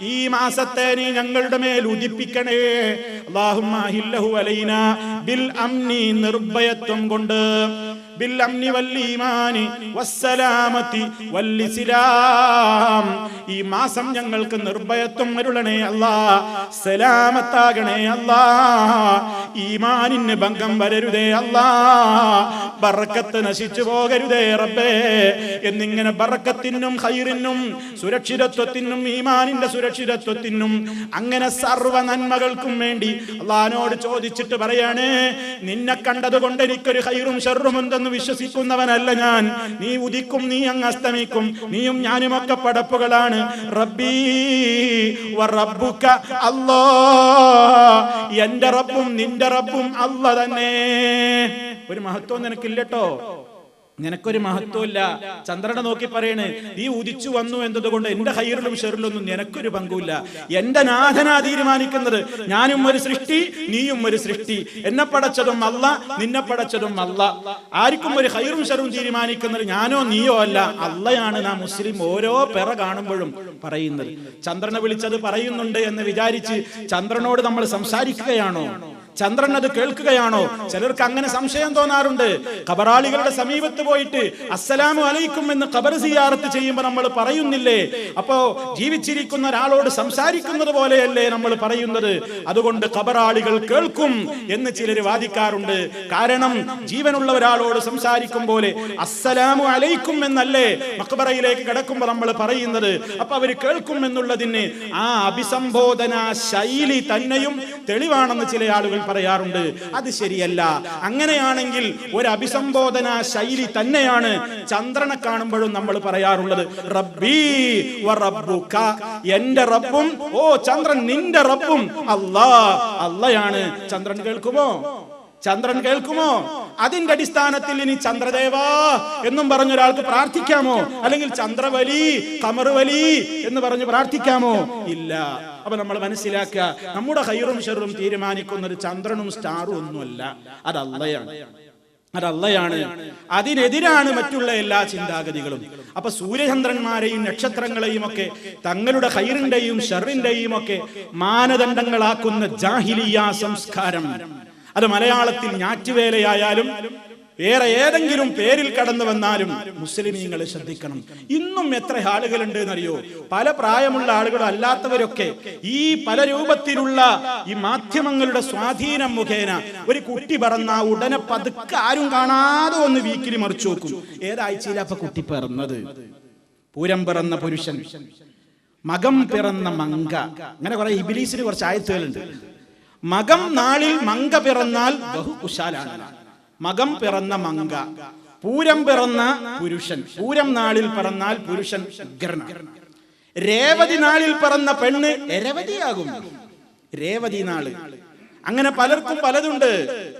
ഈ മാസത്തെ നീ ഞങ്ങളുടെ മേൽ ഉദിപ്പിക്കണേ. അല്ലാഹുമ്മ അഹില്ലഹു അലൈന ബിൽ അംനി നിർഭയത്വം കൊണ്ട്. ബിൽ വല്ലീമാനി വസ്സലാമത്തി വൽ ഈ മാസം ഞങ്ങൾക്ക് നിർഭയത്വം അരുളണേ അല്ലാ സലാമത്താകണേ അല്ലാ. ഈമാനിന് ഭംഗം വരരുതേ അല്ലാ ബറക്കത്ത് നശിച്ചു പോകരുതേ റബ്ബേ. എന്നിങ്ങനെ ബറക്കത്തിനും ഹൈറിനും സുരക്ഷിതത്വത്തിനും ഈമാനിന്റെ സുരക്ഷിതത്വത്തിനും അങ്ങനെ സർവ നന്മകൾക്കും വേണ്ടി അള്ളഹാനോട് ചോദിച്ചിട്ട് പറയാണ് നിന്നെ കണ്ടതുകൊണ്ട് എനിക്കൊരു ഹൈറും ഷെറും എന്തെന്ന് വിശ്വസിക്കുന്നവനല്ല ഞാൻ. നീ ഉദിക്കും നീ അങ്ങ് അസ്തമിക്കും. നീയും ഞാനും ഒക്കെ പടപ്പുകളാണ്. റബ്ബീ എന്റെ റബ്ബും നിന്റെ റബ്ബും അല്ല തന്നെ. ഒരു മഹത്വം നിനക്കില്ലട്ടോ? നിനക്കൊരു മഹത്വമില്ല. ചന്ദ്രനെ നോക്കി പറയണ് നീ ഉദിച്ചു വന്നു എന്നതുകൊണ്ട് എന്റെ ഹൈറിലും ഷെറിലൊന്നും നിനക്കൊരു പങ്കുമില്ല. എന്റെ നാഥനാ തീരുമാനിക്കുന്നത് ഞാനും ഒരു സൃഷ്ടി നീയും ഒരു സൃഷ്ടി. എന്നെ പടച്ചതും അല്ല നിന്നെ പടച്ചതും അല്ല. ആർക്കും ഒരു ഹൈറും ഷെറും തീരുമാനിക്കുന്നത് ഞാനോ നീയോ അല്ല. അല്ലയാണ് നാം മുസ്ലിം ഓരോ പെറ കാണുമ്പോഴും പറയുന്നത്. ചന്ദ്രനെ വിളിച്ചത് പറയുന്നുണ്ട് എന്ന് വിചാരിച്ച് ചന്ദ്രനോട് നമ്മൾ സംസാരിക്കുകയാണോ? ചന്ദ്രൻ അത് കേൾക്കുകയാണോ? ചിലർക്ക് അങ്ങനെ സംശയം തോന്നാറുണ്ട്. കബറാളികളുടെ സമീപത്ത് പോയിട്ട് അസ്സലാമു അലൈക്കും എന്ന് കബർ സിയാറത്ത് ചെയ്യുമ്പോൾ നമ്മൾ പറയുന്നില്ലേ? അപ്പോ ജീവിച്ചിരിക്കുന്ന ഒരാളോട് സംസാരിക്കുന്നത് പോലെയല്ലേ നമ്മൾ പറയുന്നത്? അതുകൊണ്ട് കബറാളികൾ കേൾക്കും എന്ന് ചിലർ വാദിക്കാറുണ്ട്. കാരണം ജീവനുള്ള ഒരാളോട് സംസാരിക്കും പോലെ അസ്സലാമു അലൈക്കും എന്നല്ലേ മക്ബറയിലേക്ക് കിടക്കുമ്പോൾ നമ്മൾ പറയുന്നത്? അപ്പൊ അവർ കേൾക്കും എന്നുള്ളതിന് ആ അഭിസംബോധന ശൈലി തന്നെയും തെളിവാണെന്ന് ചില ആളുകൾ പറയാറുണ്ട് അത് ശരിയല്ല. അങ്ങനെയാണെങ്കിൽ ഒരു അഭിസംബോധന ശൈലി തന്നെയാണ് ചന്ദ്രനെ കാണുമ്പോഴും നമ്മൾ പറയാറുള്ളത് റബ്ബി എന്റെ റബ്ബും ഓ ചന്ദ്രൻ നിന്റെ റബ്ബും. അല്ലാ അല്ലയാണ്. ചന്ദ്രൻ കേൾക്കുമോ? ചന്ദ്രൻ കേൾക്കുമോ? അതിന്റെ അടിസ്ഥാനത്തിൽ ഇനി ചന്ദ്രദേവാ എന്നും പറഞ്ഞ ഒരാൾക്ക് പ്രാർത്ഥിക്കാമോ? അല്ലെങ്കിൽ ചന്ദ്രവലി കമറുവലി എന്ന് പറഞ്ഞ് പ്രാർത്ഥിക്കാമോ? ഇല്ല. അപ്പൊ നമ്മൾ മനസ്സിലാക്കുക നമ്മുടെ ഹൈറും ഷെറും തീരുമാനിക്കുന്ന ഒരു ചന്ദ്രനും സ്റ്റാറും ഒന്നുമല്ല. അത് അല്ലയാണ് അതല്ലയാണ്. അതിനെതിരാണ് മറ്റുള്ള എല്ലാ ചിന്താഗതികളും. അപ്പൊ സൂര്യചന്ദ്രന്മാരെയും നക്ഷത്രങ്ങളെയും ഒക്കെ തങ്ങളുടെ ഹൈറിന്റെയും ഷെറിന്റെയും ഒക്കെ മാനദണ്ഡങ്ങളാക്കുന്ന ജാഹിലിയ സംസ്കാരം. അത് മലയാളത്തിൽ ഞാറ്റുവേലയായാലും വേറെ ഏതെങ്കിലും പേരിൽ കടന്നു വന്നാലും മുസ്ലിമീങ്ങൾ ശ്രദ്ധിക്കണം. ഇന്നും എത്ര ആളുകളുണ്ട് എന്നറിയോ പല പ്രായമുള്ള ആളുകളും അല്ലാത്തവരൊക്കെ ഈ പല രൂപത്തിലുള്ള ഈ മാധ്യമങ്ങളുടെ സ്വാധീനം മുഖേന ഒരു കുട്ടി പറന്ന ഉടനെ പതുക്കെ ആരും കാണാതെ ഒന്ന് വീക്കിൽ മറിച്ചു നോക്കും. ഏതാഴ്ചയിലാ അപ്പൊ കുട്ടി പിറന്നത്? പൂരം പിറന്ന പുരുഷൻ മകം പിറന്ന മങ്ക. അങ്ങനെ കുറെ ഇബിലീസിന് കുറച്ച് ആയത്തുകളുണ്ട്. മകം നാളിൽ മങ്ക പിറന്നാൽ ബഹുകുശാലാണ് മകം പിറന്ന മങ്ക പൂരം പിറന്ന പുരുഷൻ പൂരം നാളിൽ പിറന്നാൽ പുരുഷൻ ഉഗ്രനാണ്. രേവതി നാളിൽ പിറന്ന പെണ്ണ് രവതിയാകും. രേവതി നാൾ. അങ്ങനെ പലർക്കും പലതുണ്ട്.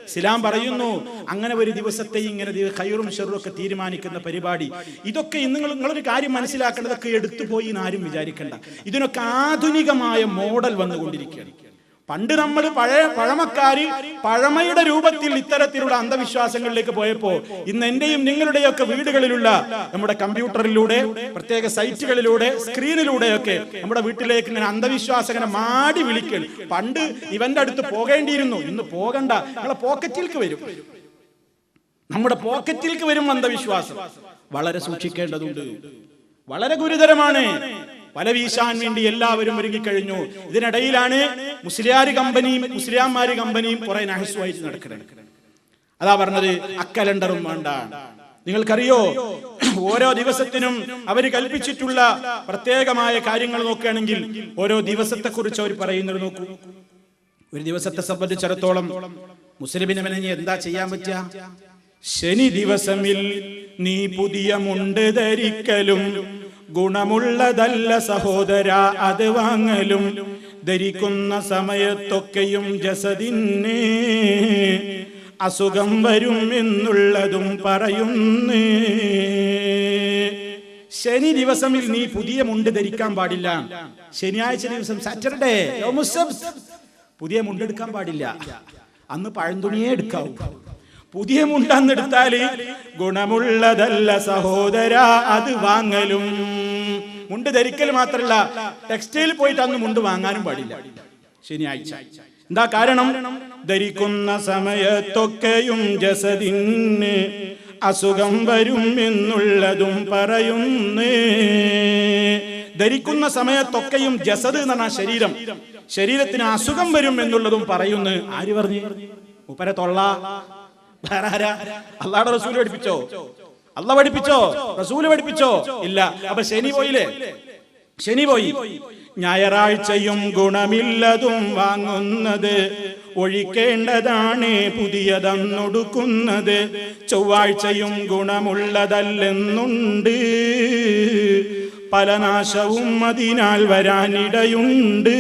ഇസ്ലാം പറയുന്നു അങ്ങനെ ഒരു ദിവസത്തെ ഇങ്ങനെ ഖൈറും ഷെറും ഒക്കെ തീരുമാനിക്കുന്ന പരിപാടി. ഇതൊക്കെ ഇന്ന് നിങ്ങളൊരു കാര്യം മനസ്സിലാക്കേണ്ടതൊക്കെ എടുത്തുപോയി എന്ന് ആരും വിചാരിക്കണ്ട. ഇതിനൊക്കെ ആധുനികമായ മോഡൽ വന്നുകൊണ്ടിരിക്കുകയാണ്. പണ്ട് നമ്മൾ പഴയ പഴമക്കാര് പഴമയുടെ രൂപത്തിൽ ഇത്തരത്തിലുള്ള അന്ധവിശ്വാസങ്ങളിലേക്ക് പോയപ്പോ ഇന്ന് എന്റെയും നിങ്ങളുടെയൊക്കെ വീടുകളിലുള്ള നമ്മുടെ കമ്പ്യൂട്ടറിലൂടെ പ്രത്യേക സൈറ്റുകളിലൂടെ സ്ക്രീനിലൂടെയൊക്കെ നമ്മുടെ വീട്ടിലേക്ക് ഇങ്ങനെ അന്ധവിശ്വാസങ്ങനെ മാടി വിളിക്കൽ. പണ്ട് ഇവന്റെ അടുത്ത് പോകേണ്ടിയിരുന്നു. ഇന്ന് പോകണ്ട. നിങ്ങളെ പോക്കറ്റിലേക്ക് വരും. നമ്മുടെ പോക്കറ്റിലേക്ക് വരും അന്ധവിശ്വാസം വളരെ സൂക്ഷിക്കേണ്ടതുണ്ട്. വളരെ ഗുരുതരമാണ്. വല വീശാൻ വേണ്ടി എല്ലാവരും ഒരുങ്ങിക്കഴിഞ്ഞു. ഇതിനിടയിലാണ് മുസ്ലിയാർ കമ്പനിയും മുസ്ലിയാമാര് കമ്പനിയും കുറെ നഹസുമായിട്ട് നടക്കുന്നത്. അതാ പറഞ്ഞത് അക്കലണ്ടറും വേണ്ട. നിങ്ങൾക്കറിയോ ഓരോ ദിവസത്തിനും അവർ കൽപ്പിച്ചിട്ടുള്ള പ്രത്യേകമായ കാര്യങ്ങൾ നോക്കുകയാണെങ്കിൽ ഓരോ ദിവസത്തെ കുറിച്ച് അവർ പറയുന്നത് നോക്കൂ. ഒരു ദിവസത്തെ സംബന്ധിച്ചിടത്തോളം മുസ്ലിമിനെ ഇനി എന്താ ചെയ്യാൻ പറ്റുക? ശനി ദിവസമിൽ നീ പുതിയ മുണ്ട് ധരിക്കലും ഗുണമുള്ളതല്ല സഹോദര അത് വാങ്ങലും. ധരിക്കുന്ന സമയത്തൊക്കെയും ജസദിന് അസുഖം വരും എന്നുള്ളതും പറയുന്നു. ശനി ദിവസമിൽ നീ പുതിയ മുണ്ട് ധരിക്കാൻ പാടില്ല. ശനിയാഴ്ച ദിവസം സാറ്റർഡേ. പുതിയ മുണ്ട് എടുക്കാൻ പാടില്ല. അന്ന് പഴന്തുണിയേ എടുക്കാവൂ. പുതിയ മുണ്ടെന്നെടുത്താൽ ഗുണമുള്ളതല്ല സഹോദര അത് വാങ്ങലും. മുണ്ട് ധരിക്കൽ മാത്രല്ല ടെക്സ്റ്റൈൽ പോയിട്ട് അന്ന് മുണ്ട് വാങ്ങാനും പാടില്ല. ശനിയാഴ്ച. എന്താ കാരണം? ധരിക്കുന്ന സമയത്തൊക്കെയും ജസദിന് അസുഖം വരും എന്നുള്ളതും പറയുന്നു. ധരിക്കുന്ന സമയത്തൊക്കെയും ജസദ് എന്ന് പറഞ്ഞ ശരീരം. ശരീരത്തിന് അസുഖം വരും എന്നുള്ളതും പറയുന്നു. ആര് പറഞ്ഞു? ഉപ്പര തൊള്ള. അള്ളാടെ റസൂൽ പഠിപ്പിച്ചോ? അല്ല പഠിപ്പിച്ചോ? റസൂൽ പഠിപ്പിച്ചോ? ഇല്ല. അപ്പൊ ശനി പോയില്ലേ? ശനി പോയി. ഞായറാഴ്ചയും ഗുണമില്ലതും വാങ്ങുന്നത് ഒഴിക്കേണ്ടതാണ് പുതിയതെന്നൊടുക്കുന്നത്. ചൊവ്വാഴ്ചയും ഗുണമുള്ളതല്ലെന്നുണ്ട്. പല നാശവും അതിനാൽ വരാനിടയുണ്ട്.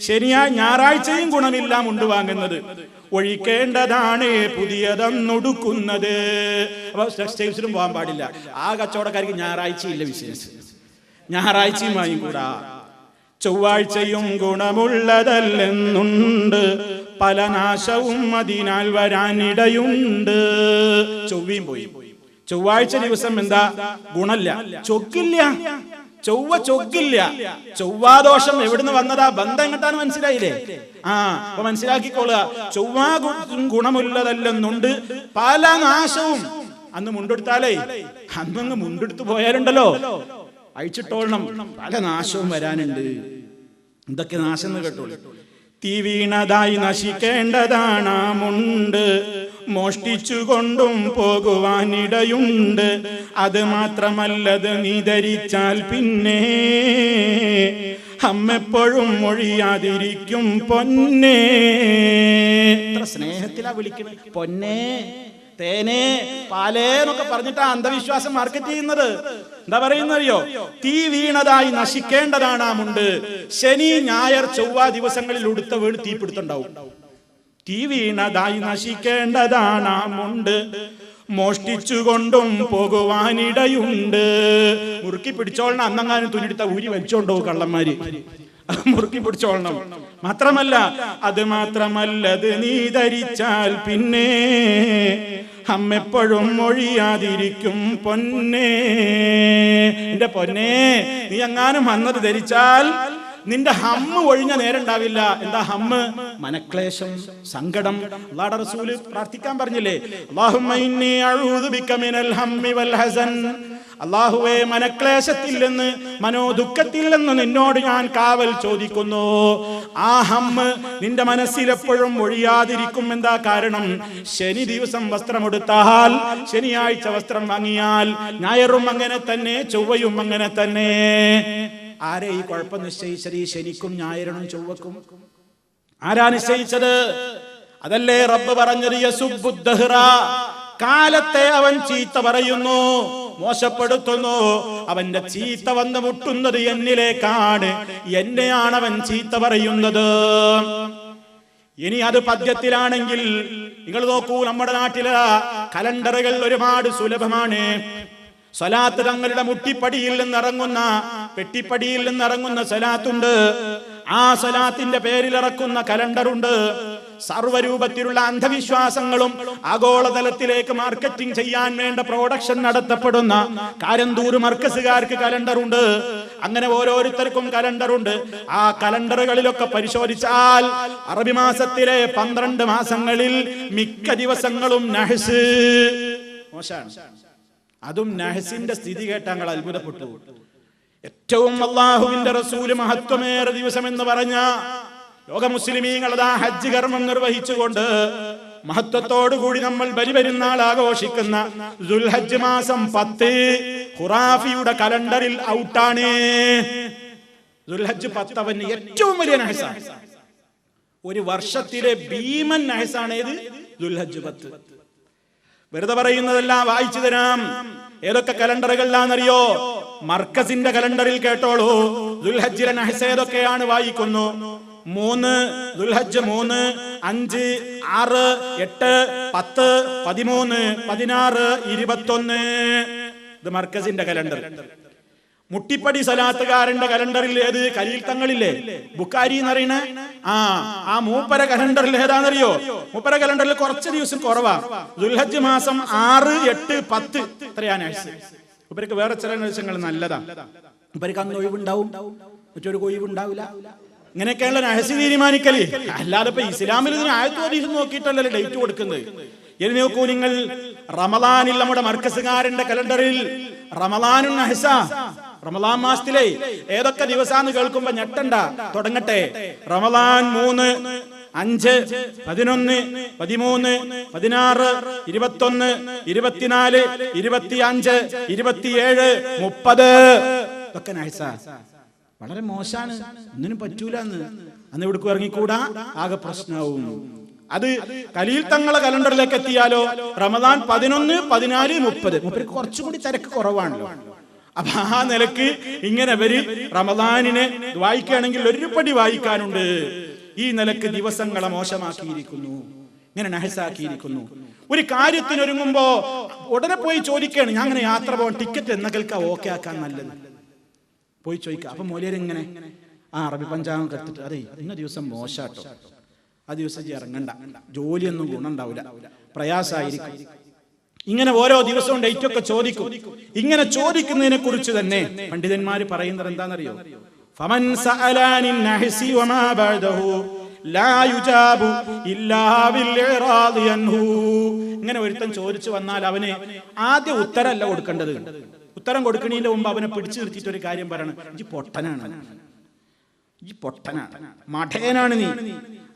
ശരിയാ ഞായറാഴ്ചയും ഗുണമില്ല മുണ്ട് വാങ്ങുന്നത്. ഒഴിക്കേണ്ടതാണ് പുതിയതെന്നൊടുക്കുന്നത്. അപ്പൊ ടെക്സ്റ്റൈൽസിലും പോകാൻ പാടില്ല. ആ കച്ചവടക്കാർക്ക് ഞായറാഴ്ചയില്ല വിശേഷം. ഞായറാഴ്ചയും വാങ്ങിക്കൂടാ ചൊവ്വാഴ്ചയും ഗുണമുള്ളതല്ലെന്നുണ്ട്. പല നാശവും അതിനാൽ വരാനിടയുണ്ട്. ചൊവ്വയും പോയി. ചൊവ്വാഴ്ച ദിവസം എന്താ? ഗുണല്ല. ചൊക്കില്ല. ചൊവ്വ ചൊക്കില്ല ചൊവ്വാദോഷം എവിടുന്ന് വന്നതാ? ബന്ധം കിട്ടാൻ മനസ്സിലായില്ലേ? ആ അപ്പൊ മനസ്സിലാക്കിക്കോളുക. ചൊവ്വാ ഗുണമുള്ളതല്ലെന്നുണ്ട്. പല നാശവും. അന്ന് മുണ്ടെടുത്താലേ അന്നങ്ങ് മുണ്ടെടുത്തു പോയാലുണ്ടല്ലോ. അഴിച്ചിട്ടോളണം. പല നാശവും വരാനുണ്ട്. എന്തൊക്കെ നാശം എന്ന് കേട്ടോളൂ. തീ വീണതായി നശിക്കേണ്ടതാണ് ആ മുണ്ട് മോഷ്ടിച്ചു കൊണ്ടും പോകുവാനിടയുണ്ട്. അത് മാത്രമല്ലത് നീ ധരിച്ചാൽ പിന്നെ അമ്മെപ്പോഴും മൊഴിയാതിരിക്കും പൊന്നേ. സ്നേഹത്തിലാ വിളിക്കണേ? പൊന്നേ. തേനേ പാലേ എന്നൊക്കെ പറഞ്ഞിട്ടാ അന്ധവിശ്വാസം മാർക്കറ്റ് ചെയ്യുന്നത്. എന്താ പറയുന്നറിയോ തീ വീണതായി നശിക്കേണ്ടതാണ് ആ മുണ്ട്. ശനി ഞായർ ചൊവ്വ ദിവസങ്ങളിൽ ഉടുത്ത വീട് തീപിടുത്തുണ്ടാവും തീ വീണതായി നശിക്കേണ്ടതാണ് ആ മുണ്ട്. മോഷ്ടിച്ചുകൊണ്ടും പോകുവാനിടയുണ്ട്. മുറുക്കി പിടിച്ചോളണം. അന്നങ്ങാനും തുനിടുത്ത ഊരി വലിച്ചോണ്ടോ കള്ളന്മാര്. മുറുക്കി പിടിച്ചോളണം. മാത്രമല്ല അത് മാത്രമല്ലത് നീ ധരിച്ചാൽ പിന്നെ അമ്മെപ്പോഴും മൊഴിയാതിരിക്കും പൊന്നേ. എന്റെ പൊന്നേ നീ എങ്ങാനും വന്നത് ധരിച്ചാൽ നിന്റെ ഹമ്മ് ഒഴിഞ്ഞ നേരം ഉണ്ടാവില്ല എന്താ ഹമ്മ്? മനക്ലേശം സങ്കടം. അള്ളാടെ റസൂൽ പ്രാർത്ഥിക്കാൻ പറഞ്ഞില്ലേ ഇന്നി അഊദു ബിക മിനൽ ഹമ്മി വൽ ഹസൻ. അള്ളാഹുവെ മനക്ലേശത്തിൽ നിന്ന് മനോദുഃഖത്തിൽ നിന്ന് നിന്നോട് ഞാൻ കാവൽ ചോദിക്കുന്നു. ആ ഹമ്മ് നിന്റെ മനസ്സിലെപ്പോഴും ഒഴിയാതിരിക്കും. എന്താ കാരണം? ശനി ദിവസം വസ്ത്രമെടുത്താൽ ശനിയാഴ്ച വസ്ത്രം വാങ്ങിയാൽ ഞായറും അങ്ങനെ തന്നെ ചൊവ്വയും അങ്ങനെ തന്നെ. ആരെ ഈ കുഴപ്പം നിശ്ചയിച്ചത്? ഈ ശനിക്കും ഞായറിനും ചൊവ്വക്കും? ആരാ നിശ്ചയിച്ചത്? അതല്ലേ റബ്ബ് പറഞ്ഞത്? കാലത്തെ അവൻ ചീത്ത പറയുന്നു. മോശപ്പെടുത്തുന്നു. അവന്റെ ചീത്ത വന്ന് മുട്ടുന്നത് എന്നിലേക്കാണ്. എന്നെയാണ് അവൻ ചീത്ത പറയുന്നത്. ഇനി അത് പദ്യത്തിലാണെങ്കിൽ നിങ്ങൾ നോക്കൂ നമ്മുടെ നാട്ടിലെ കലണ്ടറുകൾ ഒരുപാട് സുലഭമാണ്. സ്വലാത്ത് തങ്ങളുടെ മുട്ടിപ്പടിയിൽ നിന്നിറങ്ങുന്ന പെട്ടിപ്പടിയിൽ നിന്നിറങ്ങുന്ന സ്വലാത്തുണ്ട്. ആ സ്വലാത്തിന്റെ പേരിൽ ഇറക്കുന്ന കലണ്ടറുണ്ട്. സർവരൂപത്തിലുള്ള അന്ധവിശ്വാസങ്ങളും ആഗോളതലത്തിലേക്ക് മാർക്കറ്റിംഗ് ചെയ്യാൻ വേണ്ട പ്രൊഡക്ഷൻ നടത്തപ്പെടുന്ന കാരന്തൂർ മർക്കസുകാർക്ക് കലണ്ടറുണ്ട്. അങ്ങനെ ഓരോരുത്തർക്കും കലണ്ടറുണ്ട്. ആ കലണ്ടറുകളിലൊക്കെ പരിശോധിച്ചാൽ അറബി മാസത്തിലെ പന്ത്രണ്ട് മാസങ്ങളിൽ മിക്ക ദിവസങ്ങളും നഹസ്. മോശാണ് അതും നഹസിന്റെ സ്ഥിതി കേട്ട് ഞങ്ങൾ അത്ഭുതപ്പെട്ടു. ഏറ്റവും അള്ളാഹുവിന്റെ റസൂൽ മഹത്വമേറെ ദിവസം എന്ന് പറഞ്ഞ ലോക മുസ്ലിമീങ്ങൾ അതാ ഹജ്ജ് കർമ്മം നിർവഹിച്ചുകൊണ്ട് മഹത്വത്തോടുകൂടി നമ്മൾ ബലിപെരുന്നാൾ ആഘോഷിക്കുന്ന ദുൽഹജ്ജ് മാസം പത്ത് ഖുറാഫിയുടെ കലണ്ടറിൽ ഔട്ടാണ്. ദുൽഹജ്ജ് പത്ത് അവന് ഏറ്റവും വലിയ നഹസാണ്. ഒരു വർഷത്തിലെ ഭീമൻ നഹസാണ് ഏത്? ദുൽഹജ്ജ് പത്ത്. വെറുതെ പറയുന്നതെല്ലാം വായിച്ചു തരാം. ഏതൊക്കെ കലണ്ടറുകളിലാണെന്നറിയോ മർക്കസിന്റെ കലണ്ടറിൽ കേട്ടോളൂ. ദുൽഹജ്ജിലെ നഹസ് ഏതൊക്കെയാണ് വായിക്കുന്നു? മൂന്ന് ദുൽഹജ്ജ് മൂന്ന് അഞ്ച് ആറ് എട്ട് പത്ത് പതിമൂന്ന് പതിനാറ് ഇരുപത്തൊന്ന്. ഇത് മർക്കസിന്റെ കലണ്ടർ. മുട്ടിപ്പടി സലാത്തുകാരന്റെ കലണ്ടറിൽ ഏത്? കലീൽ തങ്ങളില്ലേ? ബുക്കാരി എന്ന് അറിയണ ആ ആ മൂപ്പര കലണ്ടറിൽ ഏതാണെന്നറിയോ? മൂപ്പര കലണ്ടറിൽ കുറച്ച് ദിവസം കുറവാ. ദുൽഹജ്ജ് മാസം ആറ് എട്ട് പത്ത്. ഇത്രയാണ് ആഴ്ച ഇവർക്ക് വേറെ ചില ദിവസങ്ങൾ നല്ലതാ. ഇവർക്ക് അന്ന് ഒഴിവുണ്ടാവും. മറ്റൊരു ഒഴിവുണ്ടാവില്ല. ഇങ്ങനെയൊക്കെയുള്ള രഹസ്യ തീരുമാനിക്കൽ. അല്ലാതെ ഇപ്പൊ ഇസ്ലാമിൽ ഇതിന് ആയത്തോദീസം നോക്കിയിട്ടല്ലേ ഡേറ്റ് കൊടുക്കുന്നത്. ഇനി നോക്കൂ നിങ്ങൾ റമദാനിൽ നമ്മുടെ മർക്കസുകാരന്റെ കലണ്ടറിൽ റമലാനും നഹസ റമദാൻ മാസത്തിലെ ഏതൊക്കെ ദിവസാന്ന് കേൾക്കുമ്പോ ഞെട്ടണ്ട. തുടങ്ങട്ടെ. റമദാൻ മൂന്ന് അഞ്ച് പതിനൊന്ന് പതിമൂന്ന് പതിനാറ് ഇരുപത്തൊന്ന് ഇരുപത്തിനാല് ഇരുപത്തി അഞ്ച് ഇരുപത്തിയേഴ് മുപ്പത്. ഇതൊക്കെ നഹസ. വളരെ മോശാണ്. ഒന്നിനും പറ്റൂല എന്ന്. അന്ന് ഇവിടേക്ക് ഇറങ്ങിക്കൂടാ? ആകെ പ്രശ്നവും. അത് കലിയിൽ തങ്ങളെ കലണ്ടറിലേക്ക് എത്തിയാലോ? റമദാൻ പതിനൊന്ന് പതിനാല് മുപ്പത്. മുപ്പത് കുറച്ചുകൂടി തിരക്ക് കുറവാണല്ലോ. അപ്പൊ ആ നിലയ്ക്ക് ഇങ്ങനെ വരി റമദാനിനെ വായിക്കുകയാണെങ്കിൽ ഒരുപടി വായിക്കാനുണ്ട്. ഈ നിലയ്ക്ക് ദിവസങ്ങളെ മോശമാക്കിയിരിക്കുന്നു. ഇങ്ങനെ നഹസാക്കിയിരിക്കുന്നു. ഒരു കാര്യത്തിനൊരുങ്ങുമ്പോ ഉടനെ പോയി ചോദിക്കുകയാണ് ഞാൻ അങ്ങനെ യാത്ര പോകാൻ ടിക്കറ്റ് എന്നകൾക്ക് ഓക്കെ ആക്കാൻ നല്ലത്. പോയി ചോദിക്കുക അപ്പൊ മോലിയർ ഇങ്ങനെ ആ അറബി പഞ്ചാംഗം കത്തിട്ട് അതെ ഇന്ന ദിവസം മോശാട്ടോ. ആ ദിവസം ഇറങ്ങണ്ട. ജോലിയൊന്നും ഗുണമുണ്ടാവില്ല പ്രയാസായിരിക്കും. ഇങ്ങനെ ഓരോ ദിവസവും ഡേറ്റ് ഒക്കെ ചോദിക്കും. ഇങ്ങനെ ചോദിക്കുന്നതിനെ കുറിച്ച് തന്നെ പണ്ഡിതന്മാർ പറയുന്നത് എന്താണെന്നറിയോ ഫമൻ ഇങ്ങനെ ഒരുത്തൻ ചോദിച്ചു വന്നാൽ അവന് ആദ്യ ഉത്തരമല്ല കൊടുക്കേണ്ടത്. ഉത്തരം കൊടുക്കണതിന്റെ മുമ്പ് അവനെ പിടിച്ചു നിർത്തിയിട്ട് ഒരു കാര്യം പറയണം. ഈ പൊട്ടനാണ് ഈ പൊട്ടനാണ്. മഠയനാണ് നീ.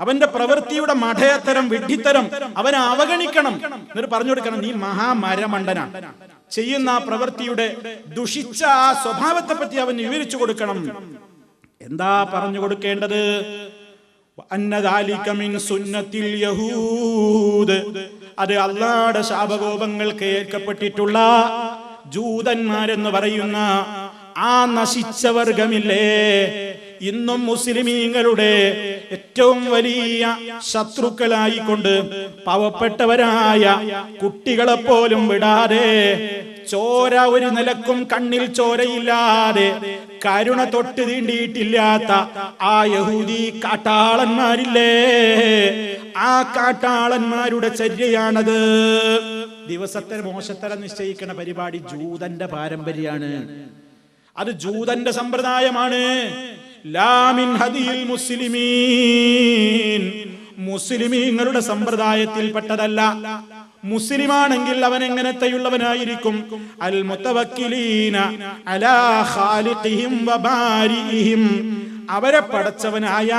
അവന്റെ പ്രവൃത്തിയുടെ മഠയത്തരം വിഡ്ഢിത്തരം അവനെ അവഗണിക്കണം. എന്നിട്ട് പറഞ്ഞു കൊടുക്കണം നീ മഹാമരമണ്ഡനാണ് ചെയ്യുന്ന ആ പ്രവൃത്തിയുടെ ദുഷിച്ച ആ സ്വഭാവത്തെ പറ്റി അവൻ വിവരിച്ചു കൊടുക്കണം. എന്താ പറഞ്ഞു കൊടുക്കേണ്ടത്? അത് അള്ളാടെ ശാപകോപങ്ങൾക്ക് ഏൽക്കപ്പെട്ടിട്ടുള്ള ജൂതന്മാരെന്ന് പറയുന്ന ആ നശിച്ച വർഗമില്ലേ? ഇന്നും മുസ്ലിമീങ്ങളുടെ ഏറ്റവും വലിയ ശത്രുക്കളായിക്കൊണ്ട് പാവപ്പെട്ടവരായ കുട്ടികളെ പോലും വിടാതെ ചോര ഒരു നിലക്കും കണ്ണിൽ ചോരയില്ലാതെ കരുണ തൊട്ട് തീണ്ടിയിട്ടില്ലാത്ത ആ യഹൂദി കാട്ടാളന്മാരില്ലേ? ആ കാട്ടാളന്മാരുടെ ചര്യയാണത്. ദിവസത്തെ മോശത്തരം നിശ്ചയിക്കുന്ന പരിപാടി ജൂതന്റെ പാരമ്പര്യമാണ്. അത് ജൂതന്റെ സമ്പ്രദായമാണ്. ലാമിൻ ഹദിയിൽ മുസ്ലിമീൻ. മുസ്ലിമീങ്ങളുടെ സമ്പ്രദായത്തിൽപ്പെട്ടതല്ല. മുസ്ലിമാണെങ്കിൽ അവൻ എങ്ങനത്തെയുള്ളവനായിരിക്കും അൽ മുത്തവക്കിലീന അലാ ഖാലിഖിഹിം വബാരിഇഹിം അവരെ പടച്ചവനായ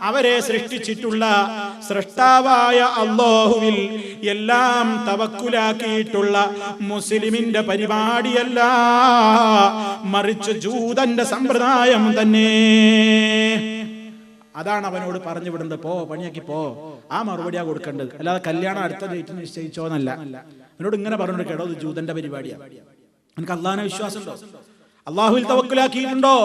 അവരെ സൃഷ്ടിച്ചിട്ടുള്ള സൃഷ്ടാവായ അള്ളാഹുവിൽ എല്ലാം തവക്കുലാക്കിയിട്ടുള്ള മുസ്ലിമിന്റെ പരിപാടിയല്ല. മറിച്ച് ജൂതന്റെ സമ്പ്രദായം തന്നെ. അതാണ് അവനോട് പറഞ്ഞു വിടുന്നത്. പോ പണിയാക്കി പോ. ആ മറുപടിയാ കൊടുക്കേണ്ടത്. അല്ലാതെ കല്യാണം അടുത്ത ഡേറ്റ് നിശ്ചയിച്ചോന്നല്ല എന്നോട് ഇങ്ങനെ പറഞ്ഞു കേട്ടോ ഇത് ജൂതന്റെ പരിപാടിയാ. എനിക്ക് അള്ളാഹിനെ വിശ്വാസമുണ്ടോ? അള്ളാഹുവിൽ തവക്കുലാക്കിയിട്ടുണ്ടോ?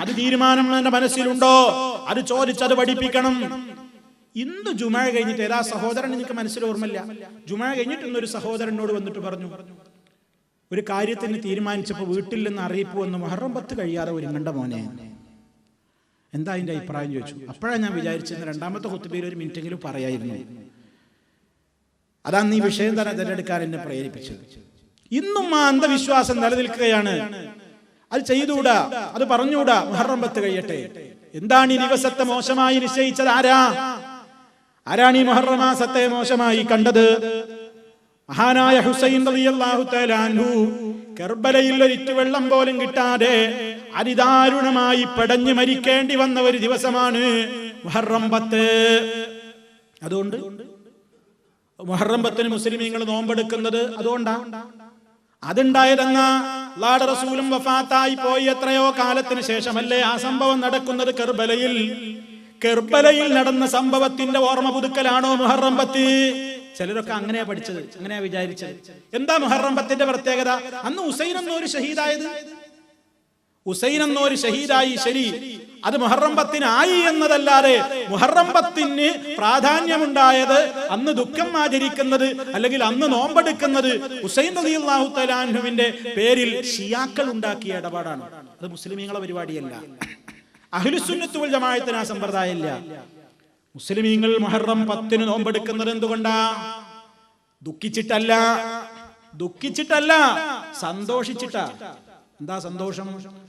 അത് തീരുമാനം എന്റെ മനസ്സിലുണ്ടോ? അത് ചോദിച്ചത് പഠിപ്പിക്കണം. ഇന്ന് ജുമാ കഴിഞ്ഞിട്ട് ഏതാ സഹോദരൻ എനിക്ക് മനസ്സിൽ ഓർമ്മല്ല ജുമാ കഴിഞ്ഞിട്ട് ഇന്നൊരു സഹോദരനോട് വന്നിട്ട് പറഞ്ഞു ഒരു കാര്യത്തിന് തീരുമാനിച്ചപ്പോൾ വീട്ടിൽ നിന്ന് അറിയിപ്പ് വന്ന് മഹറമ്പത്ത് കഴിയാതെ ഒരുങ്ങണ്ട മോനെ. എന്താ അതിന്റെ അഭിപ്രായം ചോദിച്ചു. അപ്പോഴാണ് ഞാൻ വിചാരിച്ചിരുന്ന രണ്ടാമത്തെ കുത്തുപേര് ഒരു മിനിറ്റെങ്കിലും പറയായിരുന്നു. അതാണ് ഈ വിഷയം തന്നെ തിരഞ്ഞെടുക്കാൻ എന്നെ പ്രേരിപ്പിച്ചത്. ഇന്നും ആ അന്ധവിശ്വാസം നിലനിൽക്കുകയാണ്. അത് ചെയ്തുകൂടാ അത് പറഞ്ഞുകൂടാ മുഹറം പത്ത് കഴിയട്ടെ. എന്താണ് ഈ ദിവസത്തെ മോശമായി നിശ്ചയിച്ചത്? ആരാ? ആരാണ് ഈ മുഹറം മാസത്തെ മോശമായി കണ്ടത്? മഹാനായ ഹുസൈൻ റളിയല്ലാഹു കർബലയിൽ ഒരിറ്റു വെള്ളം പോലും കിട്ടാതെ അതിദാരുണമായി പടഞ്ഞു മരിക്കേണ്ടി വന്ന ഒരു ദിവസമാണ് മുഹറം പത്ത്. അതുകൊണ്ട് മുഹറം പത്തിന് മുസ്ലിമീങ്ങൾ നോമ്പെടുക്കുന്നത് അതുകൊണ്ടാ? അതുണ്ടായതെന്ന അള്ളാഹുടെ റസൂലും വഫാത്തായി പോയി എത്രയോ കാലത്തിന് ശേഷമല്ലേ ആ സംഭവം നടക്കുന്നത് കെർബലയിൽ. കെർബലയിൽ നടന്ന സംഭവത്തിന്റെ ഓർമ്മ പുതുക്കലാണോ മുഹറം പത്ത്? ചിലരൊക്കെ അങ്ങനെയാ പഠിച്ചത് അങ്ങനെയാ വിചാരിച്ചത്. എന്താ മുഹറം പത്തിന്റെ പ്രത്യേകത? അന്ന് ഹുസൈൻ എന്നൊരു ഷഹീദായത്. ഹുസൈൻ എന്നൊരു ഷഹീദായി ശരി. അത് മുഹറം പത്തിനായി എന്നതല്ലാതെ മുഹറം പത്തിന് പ്രാധാന്യമുണ്ടായത് അന്ന് ദുഃഖം ആചരിക്കുന്നത് അല്ലെങ്കിൽ അന്ന് നോമ്പെടുക്കുന്നത് ഹുസൈൻ റളിയല്ലാഹു തലാൻഹുവിന്റെ പേരിൽ ഷിയാക്കൾ ഉണ്ടാക്കിയ ഇടപാടാണ്. അത് മുസ്ലിമീങ്ങളെ പരിപാടിയല്ല. അഹ്ലുസുന്നത്തുൽ ജമായത്തിന് ആ സമ്പ്രദായമില്ല. മുസ്ലിമീങ്ങൾ മുഹറം പത്തിന് നോമ്പെടുക്കുന്നത് എന്തുകൊണ്ടാ? ദുഃഖിച്ചിട്ടല്ല. ദുഃഖിച്ചിട്ടല്ല. സന്തോഷിച്ചിട്ടാ. എന്താ സന്തോഷം?